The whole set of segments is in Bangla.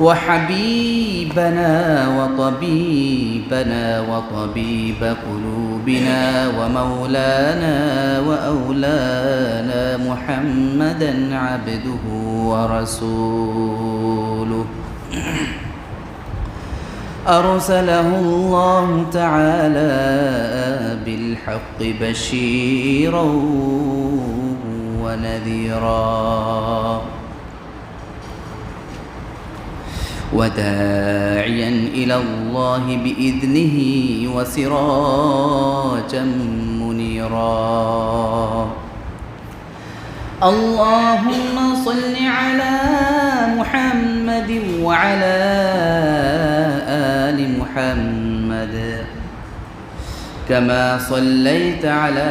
وحبيبنا وطبيبنا وطبيب قلوبنا ومولانا وأولانا محمدا عبده ورسوله. أرسله الله تعالى بالحق بشيرا ونذيرا. وداعيا إلى الله بإذنه وسراجا منيرا. اللهم صل على محمد وعلى آل محمد كما صليت على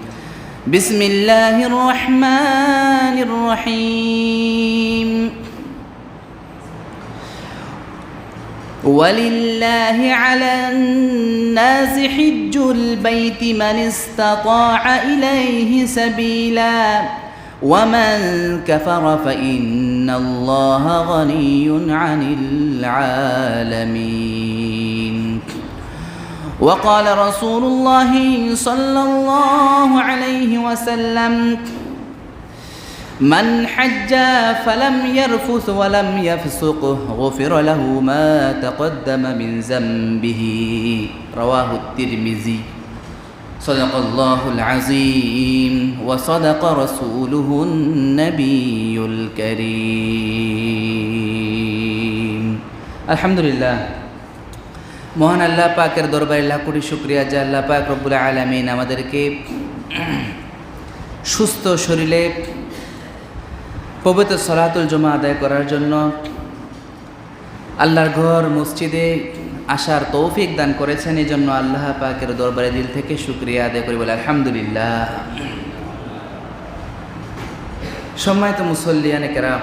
بسم الله الرحمن الرحيم ولله على الناس حج البيت من استطاع إليه سبيلا ومن كفر فإن الله غني عن العالمين وقال رسول الله صلى الله عليه وسلم من حج فلم يرفث ولم يفسق غفر له ما تقدم من ذنبه. رواه الترمذي. صدق الله العظيم وصدق رسوله النبي الكريم. الحمد لله. মহান আল্লাহ পাকের দরবারে লাখ শুক্রিয়া যে আল্লাহ পাক রব্বুল আলমিন আমাদেরকে সুস্থ শরীরে পবিত্র সলাতুল জমা আদায় করার জন্য আল্লাহর ঘর, মসজিদে আসার তৌফিক দান করেছেন। এই জন্য আল্লাহ পাকের দরবারে দিল থেকে শুক্রিয়া আদায় করি বলে আলহামদুলিল্লাহ। সম্মানিত মুসল্লিয়ানে কেরা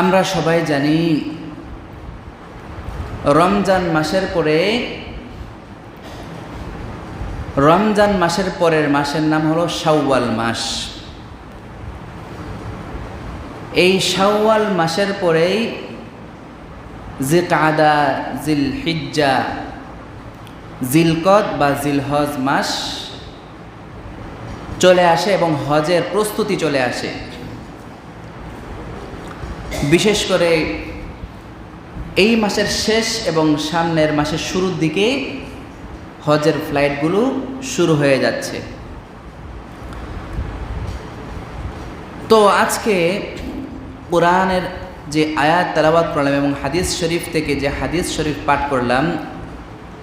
আমরা সবাই জানি, রমজান মাসের পরে, রমজান মাসের পরের মাসের নাম হলো শাওয়াল মাস। এই শাওয়াল মাসের পরেই যে কাদা জিল হিজ্জা জিলকদ বা জিলহজ মাস চলে আসে এবং হজের প্রস্তুতি চলে আসে। বিশেষ করে এই মাসের শেষ এবং সামনের মাসের শুরুর দিকে হজের ফ্লাইটগুলো শুরু হয়ে যাচ্ছে। তো আজকে কোরআনের যে আয়াত তালাবাদ করলাম এবং হাদিস শরীফ থেকে যে হাদিস শরীফ পাঠ করলাম,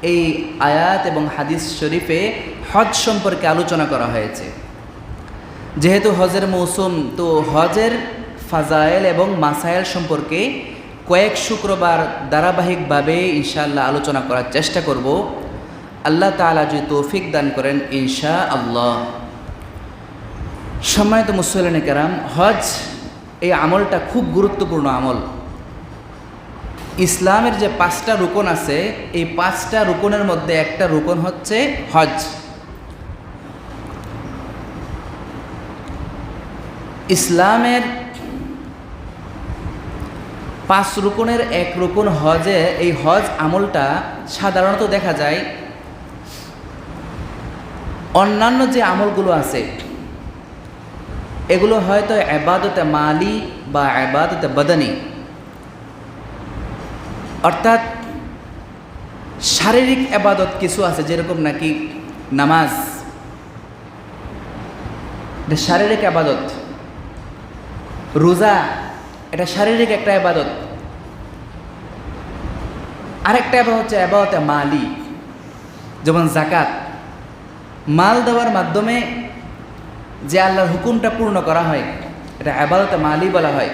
এই আয়াত এবং হাদিস শরীফে হজ সম্পর্কে আলোচনা করা হয়েছে। যেহেতু হজের মৌসুম, তো হজের ফাজায়েল এবং মাসায়েল সম্পর্কে কয়েক শুক্রবার ধারাবাহিকভাবে ইনশাআল্লাহ আলোচনা করার চেষ্টা করব। আল্লাহ তালা যদি তৌফিক দান করেন ইনশা আল্লাহ সম্মানিত মুসলিন কেরাম, হজ এই আমলটা খুব গুরুত্বপূর্ণ আমল। ইসলামের যে পাঁচটা রুকন আছে, এই পাঁচটা রুকনের মধ্যে একটা রুকন হচ্ছে হজ। ইসলামের পাঁচ রুকনের এক রুকন হজে এই হজ আমলটা সাধারণত দেখা যায় অন্যান্য যে আমলগুলো আছে, এগুলো হয়তো আবাদতে মালি বা আবাদতে বদনি। অর্থাৎ শারীরিক আবাদত কিছু আছে যেরকম নাকি নামাজ। শারীরিক আবাদত রোজা, এটা শারীরিক একটা আবাদত আরেকটা আবাদত হচ্ছে আবাদতে মালি। যেমন জাকাত মাল দেওয়ার মাধ্যমে যে আল্লাহর হুকুমটা পূর্ণ করা হয়, এটা আবাদতে মালি বলা হয়।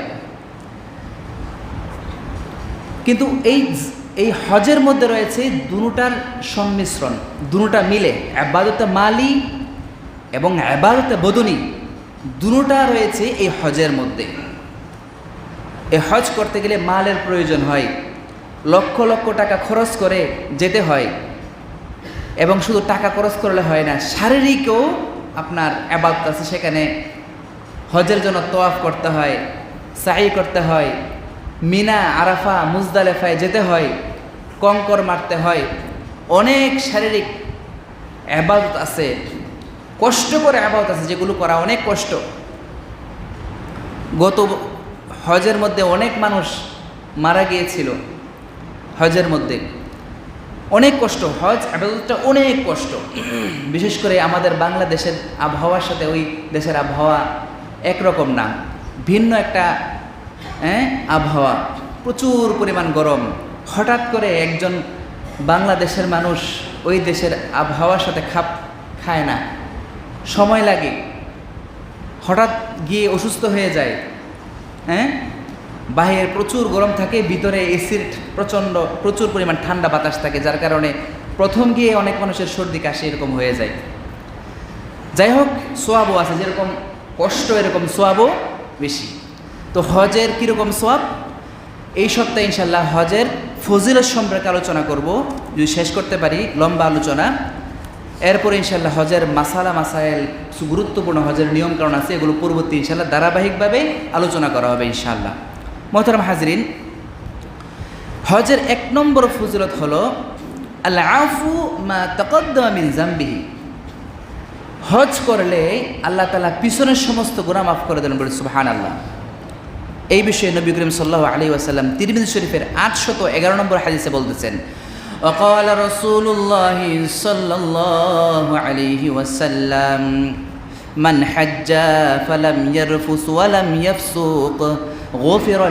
কিন্তু এই এই হজের মধ্যে রয়েছে দুটার সংমিশ্রণ দুটা মিলে। আবাদতে মালি এবং আবাদতে বদনি, দুটা রয়েছে এই হজের মধ্যে। এই হজ করতে গেলে মালের প্রয়োজন হয়। লক্ষ লক্ষ টাকা খরচ করে যেতে হয়। এবং শুধু টাকা খরচ করলে হয় না, শারীরিকও আপনার আবাদত আছে। সেখানে হজের জন্য তোয়াফ করতে হয় সাই করতে হয়, মিনা, আরাফা, মুজদালেফায় যেতে হয়, কঙ্কর মারতে হয়। অনেক শারীরিক আবাদত আছে। কষ্ট করে আবাদত আছে, যেগুলো করা অনেক কষ্ট। গত হজের মধ্যে অনেক মানুষ মারা গিয়েছিল। হজের মধ্যে। অনেক কষ্ট, হজ আবাদতটা অনেক কষ্ট। বিশেষ করে আমাদের বাংলাদেশের আবহাওয়ার সাথে ওই দেশের আবহাওয়া একরকম না। ভিন্ন একটা হ্যাঁ আবহাওয়া। প্রচুর পরিমাণ গরম। হঠাৎ করে একজন বাংলাদেশের মানুষ ওই দেশের আবহাওয়ার সাথে খাপ খায় না। সময় লাগে। হঠাৎ গিয়ে অসুস্থ হয়ে যায়। হ্যাঁ? বাহিরে প্রচুর গরম থাকে, ভিতরে এসির প্রচণ্ড প্রচুর পরিমাণ ঠান্ডা বাতাস থাকে, যার কারণে প্রথম গিয়ে অনেক মানুষের সর্দি কাশি এরকম হয়ে যায়। যাই হোক, সোয়াবও আছে, যেরকম কষ্ট, এরকম সোয়াবও বেশি। তো হজের কীরকম সোয়াব? এই সপ্তাহে ইনশাল্লাহ হজের ফজিলত সম্পর্কে আলোচনা করব। যদি শেষ করতে পারি, লম্বা আলোচনা। এরপরে ইনশাল্লাহ হজের মাসালা, মাসাইল গুরুত্বপূর্ণ হজের নিয়মকানুন আছে, এগুলো পূর্ববর্তী ইনশাল্লাহ ধারাবাহিকভাবে আলোচনা করা হবে ইনশাল্লাহ মোহতারাম হাজরিন হজের এক নম্বর ফজিলত হলো আল্লাহ আফু মা তকদ্দমা মিন জাম্বিহি হজ করলে আল্লাহ তালা পিছনের সমস্ত গুণা মাফ করে দেন বলে সুবহান আল্লাহ এই বিষয়ে নবী করিম সাল্লাহ আলী ওয়াসাল্লাম তিরমিজ শরীফের আটশত এগারো নম্বর হাদিসে বলতেছেন وقال رسول الله صلى الله عليه وسلم من حج فلم يرفث ولم يفسق গোফির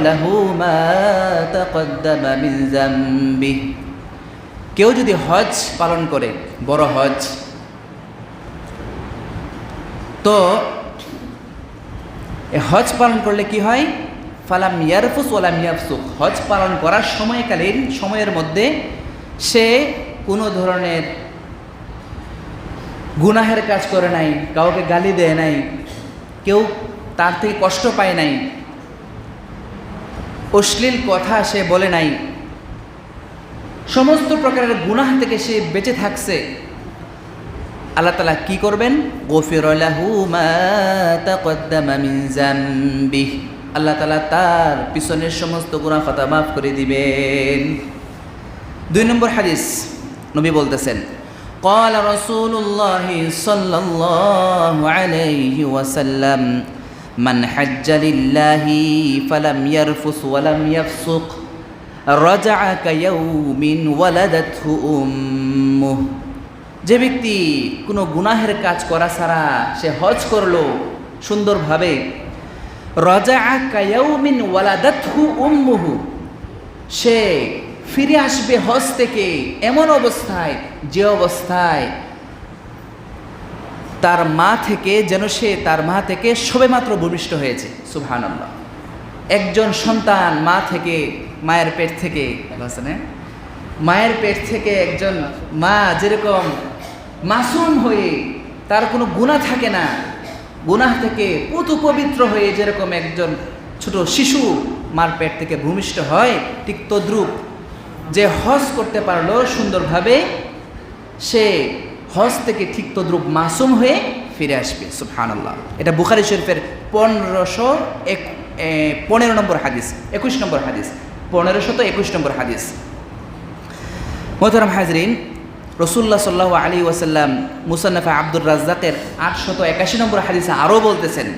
কেউ যদি হজ পালন করে, বড় হজ, তো হজ পালন করলে কি হয়? ফালাম ইয়ারফুস ওলাম ইয়াফসুক। হজ পালন করার সময়কালীন, সময়ের মধ্যে সে কোনো ধরনের গুনাহের কাজ করে নাই, কাউকে গালি দেয় নাই, কেউ তার থেকে কষ্ট পায় নাই অশ্লীল কথা সে বলে নাই সমস্ত প্রকারের গুনাহ থেকে সে বেঁচে থাকছে আল্লাহ তালা কি করবেন আল্লাহ তালা তার পিছনের সমস্ত গুণা কথা মাফ করে দিবেন দুই নম্বর হাদিস নবী বলতেছেন قال رسول الله صلى الله عليه وسلم মান হাজ্জালিল্লাহি ফালাম ইয়ারফুস ওয়ালাম ইয়াফসুক। রাজা কায়াউমিন ওয়ালাদাতহু উম্মুহ। যে ব্যক্তি কোনো গুনাহের কাজ করা ছাড়া সে হজ করল সুন্দরভাবে। রজা কায়াউমিন ওয়ালাদাতহু উম্মুহু। সে ফিরে আসবে হজ থেকে এমন অবস্থায়, যে অবস্থায় তার মা থেকে যেন সে তার মা থেকে সবেমাত্র ভূমিষ্ঠ হয়েছে। সুবহানাল্লাহ। একজন সন্তান মা থেকে, মায়ের পেট থেকে মায়ের পেট থেকে একজন মা যেরকম মাসুম হয়ে তার কোনো গুণা থাকে না, গুনাহ থেকে পুতু পবিত্র হয়ে যেরকম একজন ছোট শিশু মার পেট থেকে ভূমিষ্ঠ হয়, ঠিক তদ্রুপ যে হজ করতে পারল সুন্দরভাবে, সে হজ থেকে ঠিক তদ্রুপ মাসুম হয়ে ফিরে আসবে সুবহানাল্লাহ এটা বুখারি শরীফের পনেরোশো এক এ, পনেরো নম্বর হাদিস একুশ নম্বর হাদিস পনেরোশো তো একুশ নম্বর হাদিস মোহতারাম হাজরিন রসুল্লাহ সাল্লাহ আলী ওয়াসাল্লাম মুসান্নফা আব্দুর রাজ্জাকের আটশত একাশি নম্বর হাদিসে আরও বলতেছেন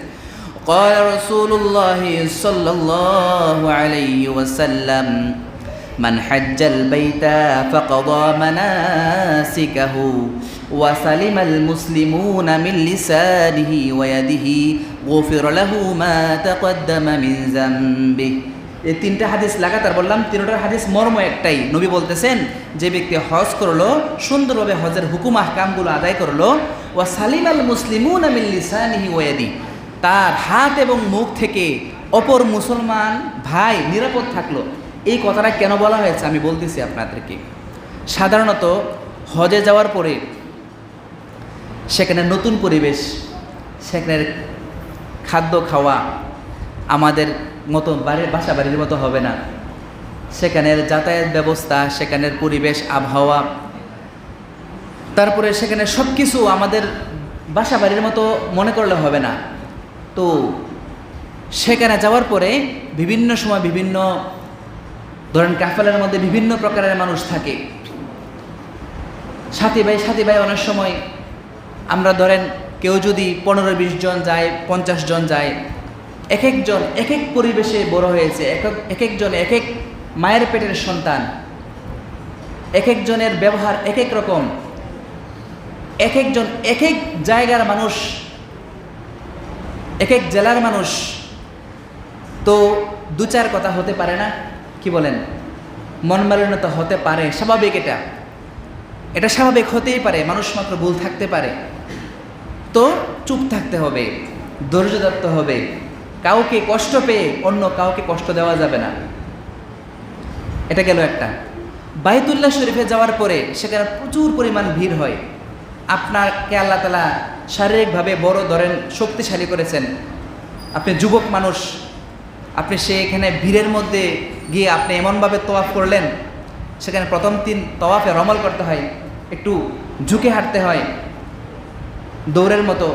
قال رسول الله صلى الله عليه وسلم من حج البيت فقضى مناسكه وسلم المسلمون من لسانه ويده غفر له ما تقدم من ذنبه এই তিনটা হাদিস লাগাতার বললাম তিনটার হাদিস মর্ম একটাই নবী বলতেছেন যে ব্যক্তি হজ করলো সুন্দরভাবে হজের হুকুম আহকামগুলো আদায় করলো ওয়া সালিম আল মুসলিমুন আমিল লিসানিহি ওয়াদি তার হাত এবং মুখ থেকে অপর মুসলমান ভাই নিরাপদ থাকলো এই কথাটা কেন বলা হয়েছে আমি বলতেছি আপনাদেরকে। সাধারণত হজে যাওয়ার পরে সেখানে নতুন পরিবেশ সেখানের খাদ্য খাওয়া আমাদের মতো বাড়ির বাসা বাড়ির মতো হবে না। সেখানের যাতায়াত ব্যবস্থা সেখানের পরিবেশ, আবহাওয়া, তারপরে সেখানে সব কিছু আমাদের বাসা বাড়ির মতো মনে করলে হবে না। তো সেখানে যাওয়ার পরে বিভিন্ন সময় বিভিন্ন ধরেন কাফেলার মধ্যে বিভিন্ন প্রকারের মানুষ থাকে। সাথী ভাই সাথী ভাই অনেক সময় আমরা ধরেন কেউ যদি পনেরো, বিশ জন যায়, পঞ্চাশ জন যায়, এক একজন, এক এক পরিবেশে বড় হয়েছে, এক এক- এক একজন, এক এক মায়ের পেটের সন্তান, এক একজনের ব্যবহার এক এক রকম, এক একজন, এক এক জায়গার মানুষ, এক এক জেলার মানুষ, তো দু চার কথা হতে পারে না? কি বলেন? মন মালিন্যতা হতে পারে, স্বাভাবিক এটা। এটা স্বাভাবিক হতেই পারে, মানুষ মাত্র ভুল থাকতে পারে। তো চুপ থাকতে হবে, ধৈর্য ধরতে হবে। কাউকে কষ্ট পেয়ে অন্য কাউকে কষ্ট দেওয়া যাবে না। এটা গেল একটা। বাইতুল্লাহ শরীফে যাওয়ার পরে সেখানে প্রচুর পরিমাণ ভিড় হয়। আপনাকে আল্লাহ তালা শারীরিকভাবে বড় ধরেন, শক্তিশালী করেছেন। আপনি যুবক মানুষ আপনি সেখানে ভিড়ের মধ্যে গিয়ে আপনি এমনভাবে তোয়াফ করলেন, সেখানে প্রথম তিন তওয়াফে রমল করতে হয়, একটু ঝুঁকে হাঁটতে হয়, দৌড়ের মতো।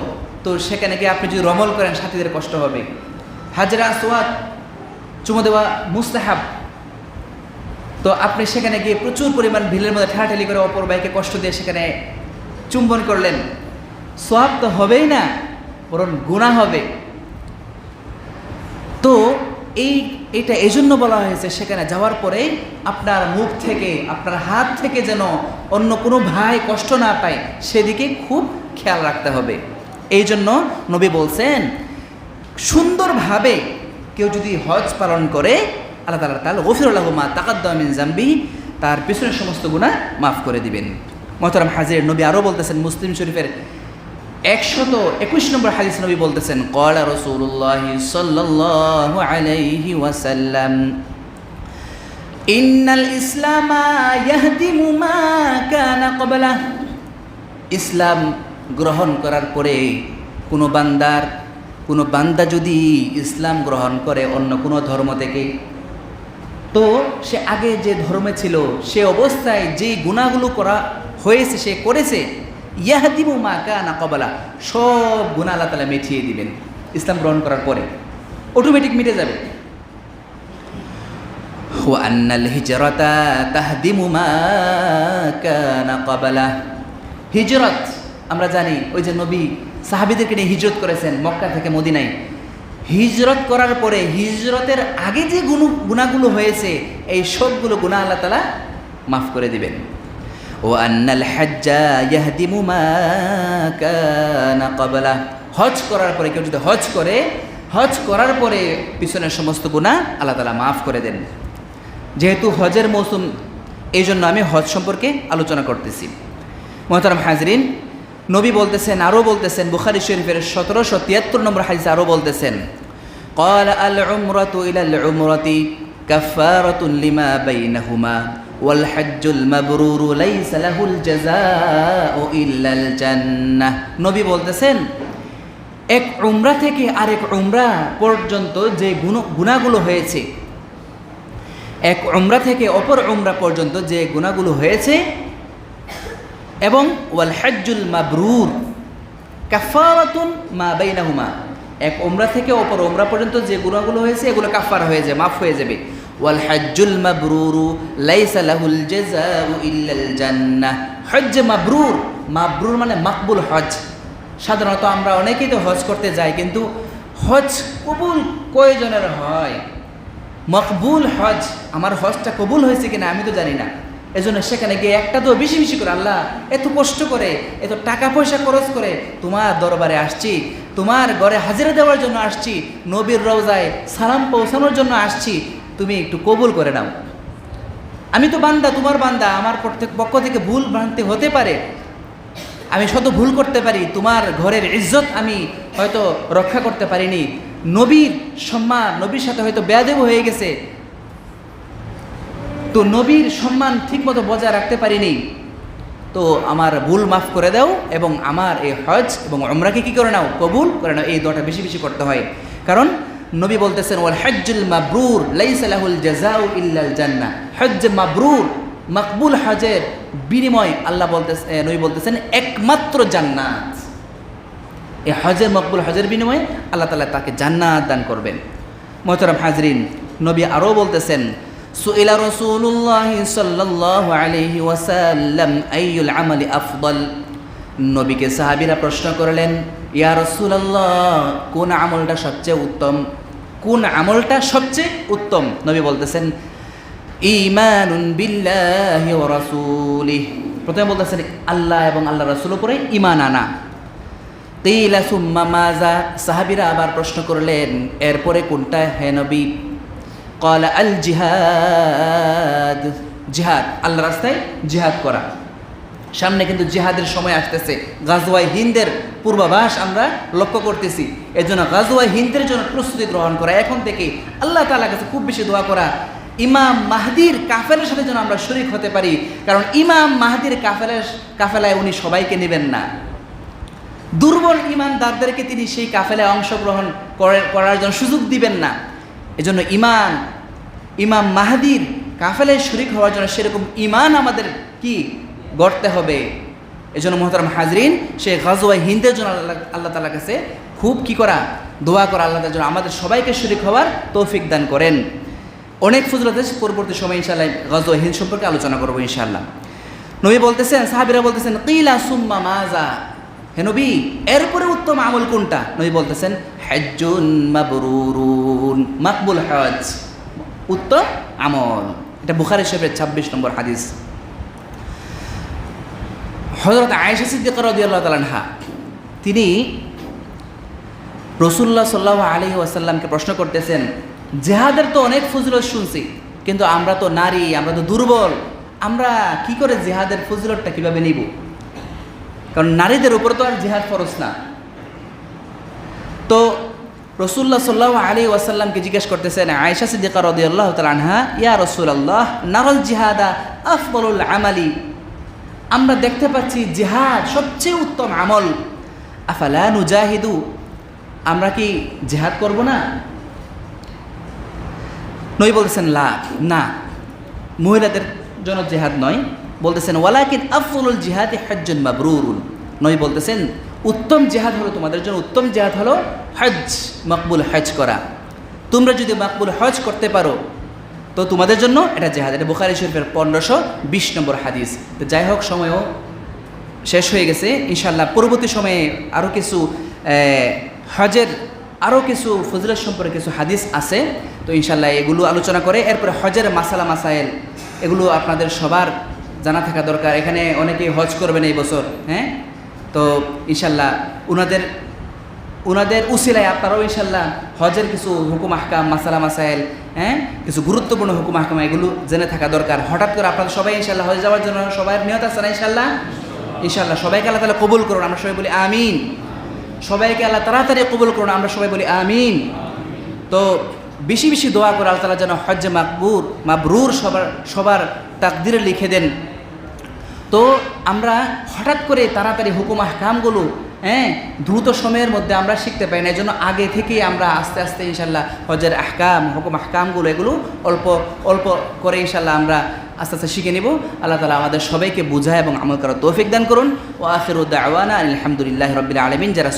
তো সেখানে গিয়ে আপনি যদি রমল করেন, সাথীদের কষ্ট হবে। হাজরা সোয়াদ চুমো দেওয়া মুস্তাহাব। তো আপনি সেখানে গিয়ে প্রচুর পরিমাণ ভিড়ের মধ্যে ঠেলাঠেলি করে অপর বাইকে কষ্ট দিয়ে সেখানে চুম্বন করলেন। সোয়াব তো হবেই না, বরং গুণা হবে। তো এই, এটা এজন্য বলা হয়েছে, সেখানে যাওয়ার পরে আপনার মুখ থেকে, আপনার হাত থেকে যেন অন্য কোনো ভাই কষ্ট না পায়, সেদিকে খুব খেয়াল রাখতে হবে। এই জন্য নবী বলছেন, সুন্দরভাবে কেউ যদি হজ পালন করে, আল্লাহ তালা তাহলে গফিরুল্লাহ মা তাকাদ্দামিন জাম্বি তার পিছনের সমস্ত গুণা মাফ করে দিবেন। মহতরম হাজির নবী আরও বলতেছেন, মুসলিম শরীফের একশত একুশ নম্বর হাদিস নবী বলতেছেন কলা রসুল্লাহ সাল্লাল্লাহু আলাইহি ওয়াসাল্লাম, ইন্নাল ইসলাম মা কানা ইসলাম গ্রহণ করার পরে কোনো বান্দার, কোনো বান্দা যদি ইসলাম গ্রহণ করে অন্য কোনো ধর্ম থেকে, তো সে আগে যে ধর্মে ছিল, সে অবস্থায় যেই গুণাগুলো করা হয়েছে, সে করেছে ইয়াহাদিমু মা কানা কবালা। সব গুণা আল্লাহ তালা মিটিয়ে দিবেন। ইসলাম গ্রহণ করার পরে অটোমেটিক মিটে যাবে। হিজরতা মা হিজরত, আমরা জানি, ওই যে নবী সাহাবিদেরকে নিয়ে হিজরত করেছেন মক্কা থেকে মদিনায়। হিজরত করার পরে হিজরতের আগে যে গুণ গুণাগুলো হয়েছে, এই সবগুলো গুণা আল্লাহ তালা মাফ করে দিবেন। ও আন্নাল হাজ্জা ইয়াহদিমু মা কানা ক্বাবলা হজ করার পরে কেউ যদি হজ করে হজ করার পরে পিছনের সমস্ত গুণা আল্লাহ তালা মাফ করে দেন যেহেতু হজের মৌসুম এই জন্য আমি হজ সম্পর্কে আলোচনা করতেছি মোহতারাম হাজরিন নবী বলতেছেন আরও বলতেছেন বুখারি শরীফের সতেরোশো তিয়াত্তর নম্বর হাদিস আরও বলতেছেন قال العمرة إلى العمرة كفارة لما بينهما ওয়ালহাজ্জুল মাবরুরু লাইসা লাহুল জাযাউ নবী বলতেছেন, এক উমরা থেকে আরেক উমরা পর্যন্ত যে গুণ গুণাগুলো হয়েছে, এক উমরা থেকে অপর উমরা পর্যন্ত যে গুণাগুলো হয়েছে, এবং ওয়াল হাজ্জুল মাবরুর কাফারাতুন মা বাইনাহুমা। এক ওমরা থেকে অপর ওমরা পর্যন্ত যে গুণাগুলো হয়েছে, এগুলো কাফার হয়ে যায়, মাফ হয়ে যাবে। ওয়াল হজ্জুল মাবরুরু লাইসা লাহুল জাযাউ ইল্লাল জান্নাহ। হজ্জ মাবরুর মাবরুর মানে মাকবুল হজ সাধারণত আমরা অনেকেই তো হজ করতে যাই, কিন্তু হজ কবুল কয়জনের হয়? মকবুল হজ আমার হজটা কবুল হয়েছে কিনা আমি তো জানি না। এজন্য সেখানে গিয়ে একটা তো বেশি বেশি করে, আল্লাহ এত কষ্ট করে, এত টাকা পয়সা খরচ করে তোমার দরবারে আসছি, তোমার ঘরে হাজিরা দেওয়ার জন্য আসছি, নবীর রওজায় সালাম পৌঁছানোর জন্য আসছি তুমি একটু কবুল করে নাও। আমি তো বান্দা, তোমার বান্দা, আমার প্রত্যেক পক্ষ থেকে ভুল ভ্রান্তি হতে পারে। আমি শত ভুল করতে পারি, তোমার ঘরের ইজ্জত আমি হয়তো রক্ষা করতে পারিনি। নবীর সম্মান, নবীর সাথে হয়তো বেয়াদেব হয়ে গেছে। তো নবীর সম্মান ঠিকমতো বজায় রাখতে পারিনি। তো আমার ভুল মাফ করে দাও এবং আমার এই হজ এবং আমরাকে কী করে নাও? কবুল করে নাও। এই দোয়াটা বেশি বেশি করতে হয়। কারণ নবী বলতেছেন, ওয়াল হজ্জুল মাবরুর, লাইসা লাহুল জাযাউ ইল্লাল জান্নাহ। হজ্জ মাবরুর, মকবুল হজের বিনিময় আল্লাহ বলতেছেন নবী বলতেছেন, একমাত্র জান্নাত। এই হজের মকবুল হজের বিনিময়ে আল্লাহ তালা তাকে জান্নাত দান করবেন। মোহতরম হাজরিন, নবী আরও বলতেছেন, সুইলা রসুল্লাহ সাল্লাহ আলহি ওয়াসাল্লাম, আইয়ুল আমলি আফদল। নবীকে সাহাবিরা প্রশ্ন করলেন, ইয়া রসুল্লাহ কোন আমলটা সবচেয়ে উত্তম? কোন আমলটা সবচেয়ে উত্তম? নবী বলতেছেন ইমানুন বিল্লাহি ওয়া রাসূলিহি। প্রথমে বলতেছেন, আল্লাহ এবং আল্লাহ রাসূল উপরে ঈমান আনা। তেইলা সুম্মা মাজা সাহাবিরা আবার প্রশ্ন করলেন, এরপরে কোনটা হে নবী? কলা আল জিহাদ। জিহাদ। আল্লাহ রাস্তায় জিহাদ করা। সামনে কিন্তু জিহাদের সময় আসতেছে। গাজওয়াই হিন্দের পূর্বাভাস আমরা লক্ষ্য করতেছি। এর জন্য গাজওয়াই হিন্দের জন্য প্রস্তুতি গ্রহণ করা। এখন থেকে আল্লাহ তালা কাছে খুব বেশি দোয়া করা। ইমাম মাহাদির কাফেলের সাথে যেন আমরা শরিক হতে পারি। কারণ ইমাম মাহাদির কাফেলের কাফেলায় উনি সবাইকে নেবেন না। দুর্বল ইমান ইমানদারদেরকে তিনি সেই কাফেলায় অংশগ্রহণ করে- করার জন্য সুযোগ দিবেন না। এজন্য ইমান, ইমাম মাহাদির কাফেলায় শরিক হওয়ার জন্য সেরকম ইমান আমাদের কি? গড়তে হবে। এজন্য মোহতারাম হাজরিন সে গাজওয়াই হিন্দের জন্য আল্লাহ আল্লাহ তালার কাছে খুব কি করা? দোয়া করা আল্লাহ যেন আমাদের সবাইকে শরিক হওয়ার তৌফিক দান করেন। অনেক ফজলত আছে, পরবর্তী সময় ইনশাল্লাহ গাজওয়াই হিন্দ সম্পর্কে আলোচনা করব ইনশাআল্লাহ। নবী বলতেছেন, সাহাবিরা বলতেছেন, কিলা সুম্মা মাজা হে নবী, এরপরে উত্তম আমল কোনটা? নবী বলতেছেন, হজ্জুন মাবরুরুন। মাকবুল হজ। উত্তম আমল। এটা বুখারি শরীফের ছাব্বিশ নম্বর হাদিস। হজরত আয়েশা সিদ্দিক রাদিয়াল্লাহু তাআলা আনহা, তিনি রসুল্লাহ সাল্লাহ আলী ওয়াসাল্লামকে প্রশ্ন করতেছেন, জেহাদের তো অনেক ফজিলত শুনছি, কিন্তু আমরা তো নারী, আমরা তো দুর্বল, আমরা কি করে জেহাদের ফজিলতটা কীভাবে নিব? কারণ নারীদের উপর তো আর জেহাদ ফরজ না। তো রসুল্লাহ সাল্লাহ আলী ওয়াসাল্লামকে জিজ্ঞেস করতেছেন, আয়েশা সিদ্দিকা রদিয়াল্লাহ তাল আনহা, ইয়া রসুল্লাহ নারল জিহাদা আফবলুল আমালি আমরা দেখতে পাচ্ছি জেহাদ সবচেয়ে উত্তম আমল। আফালা নুজাহিদু, আমরা কি জেহাদ করব না? নই বলতেছেন, লা, না। মহিলাদের জন্য জেহাদ নয়। বলতেছেন, ওয়ালাকিন আফজলুল জিহাদি হজ্জুন মাবরুরুন। নই বলতেছেন, উত্তম জেহাদ হলো তোমাদের জন্য, উত্তম জেহাদ হলো হজ মকবুল হজ করা। তোমরা যদি মকবুল হজ করতে পারো তো তোমাদের জন্য এটা জেহাদ এটা বুখারি শরীফের পনেরোশো বিশ নম্বর হাদিস। তো যাই হোক, সময়ও শেষ হয়ে গেছে ইনশাল্লাহ পরবর্তী সময়ে আরও কিছু হজের আরও কিছু ফজিলত সম্পর্কে কিছু হাদিস আছে। তো ইনশাল্লাহ এগুলো আলোচনা করে, এরপরে হজের মাসালা, মাসাইল, এগুলো আপনাদের সবার জানা থাকা দরকার। এখানে অনেকেই হজ করবেন এই বছর হ্যাঁ? তো ইনশাল্লাহ ওনাদের ওনাদের উসিলায় আপনারাও ইনশাল্লাহ হজের কিছু হুকুম আহকাম, মাসালা, মাসাইল হ্যাঁ? কিছু গুরুত্বপূর্ণ হুকুম আহকাম, এগুলো জেনে থাকা দরকার। হঠাৎ করে আপনাদের সবাই ইনশাল্লাহ হজ যাওয়ার জন্য সবাই নিয়ত আছে না ইনশাল্লাহ ইনশাল্লাহ সবাইকে আল্লাহ তালা কবুল করুন, আমরা সবাই বলি আমিন। সবাইকে আল্লাহ তাড়াতাড়ি কবুল করুন, আমরা সবাই বলি আমিন। তো বেশি বেশি দোয়া করে আল্লাহ তালা যেন হজ্জে মাকবুর মাবরুর সবার সবার তাকদিরে লিখে দেন। তো আমরা হঠাৎ করে তাড়াতাড়ি হুকুম আহকামগুলো হ্যাঁ দ্রুত সময়ের মধ্যে আমরা শিখতে পারি না। এই জন্য আগে থেকেই আমরা আস্তে আস্তে ইনশাল্লাহ হজের আহকাম, হুকুম আহকামগুলো এগুলো অল্প অল্প করে ইনশাল্লাহ আমরা আস্তে আস্তে শিখে নিব। আল্লাহ তালা আমাদের সবাইকে বোঝায় এবং আমল করার তৌফিক দান করুন। ও আখির আওয়ানা আলহামদুলিল্লাহ রবিল আলমিন। যারা